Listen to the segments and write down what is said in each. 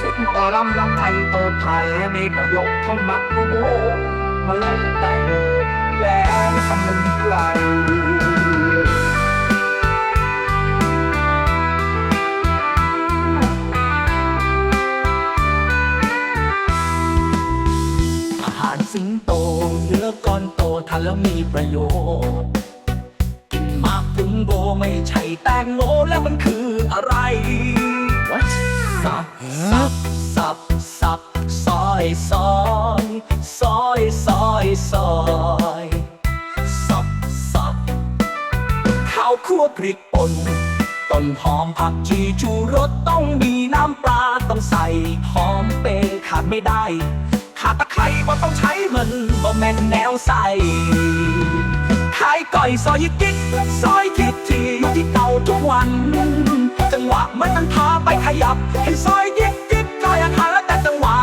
สุดต่อลำลำไทยเปิดไทยมีประโยคเข้ามาโอ้โหมาเล่นแต่แล้วทำมันไกลอาหารสิงโตเนื้อก้อนโตทานแล้วมีประโยชน์กินมากถึงโบไม่ใช่แตงโมแล้วมันคืออะไร สับสับสับสับซอยซอยซอยซอยซอยสับสับข้าวคั่วพริกป่นต้นหอมผักชีชูรสต้องมีน้ำปลาต้องใส่หอมเปรย์ขาดไม่ได้ขาดตะไคร้ว่าต้องใช้มันบ่แม่นแนวใส่ขายก่อยซอยยิกยิกซอยทิศที่อยู่ที่เก่าทุกวัน มันมันพาไปขยับ ให้ซอยยิกยิบกซอยอาหาแล้วแต่จังหวะ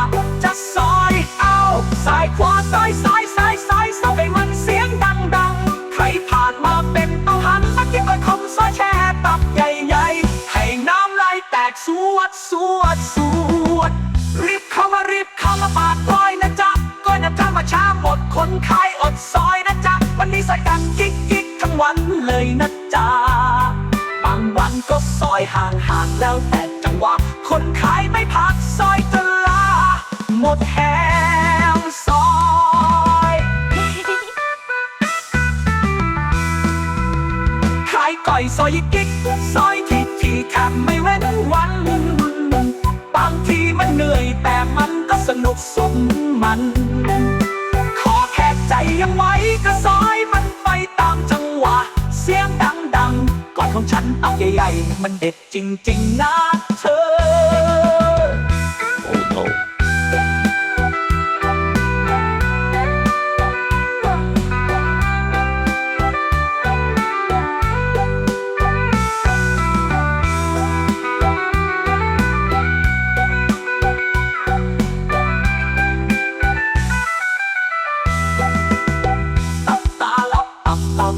จะซอยเอาซ้ายขวาซอยซ้ายซ้ายซ้ายซอยให้มันเสียงดังดังใครผ่านมาเป็นต้องหันมากินก้อยคมซอยแช่ตับใหญ่ๆ ให้น้ำไหลแตกสวดสวดสวด รีบเข้ามารีบเข้ามาปาดก้อยนะจ๊ะก้อยนะจ๊ะมาช้าหมดคนขายอดซอยางวันก็ซอยห่างห่างแล้วแต่จังหวะ คนขายไม่พักซอยจนลาหมดแหงซอย ขายก่อยซอยยิกกิ๊กซอยที่ที่แทบไม่เว้นวัน บางทีมันเหนื่อยแต่มันก็สนุกสมมัน ขอแค่ใจยังไหวก็ซอยมันไปตามจังหวะ เสียง ของฉันเอาใหญ่ๆ มันเด็ดจริงๆนะเธอ โอ้โหตับตาลับตับตับ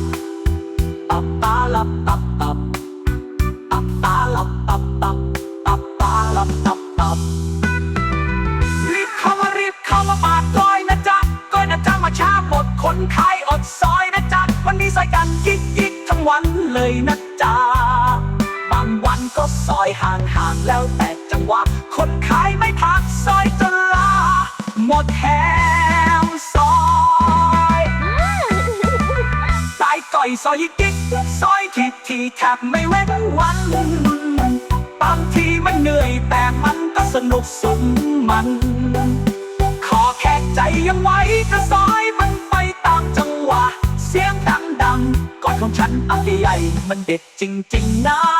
ตับตาลับตับ ตับตับรีบเข้ามารีบเข้ามาปาดก้อยนะจ๊ะก้อยนะจ๊ะมาช้าหมดคนขายอดซอยนะจ๊ะวันนี้ใส่กันยิกยิกทั้งวันเลยนะจ๊ะบางวันก็ซอยห่างห่างๆแล้วแต่จังหวะคนขายไม่พักซอยจนลาหมดแถวซอยสายก่อยซอยยิกยิกซอยทีทีแทบไม่เว้นวัน กสมมัน ขอแค่ใจยังไหวก็ซอยมันไปตามจังหวะ เสียงดังดังๆก่อนของฉันเอาใหญ่มันเด็ดจริง ๆ นะ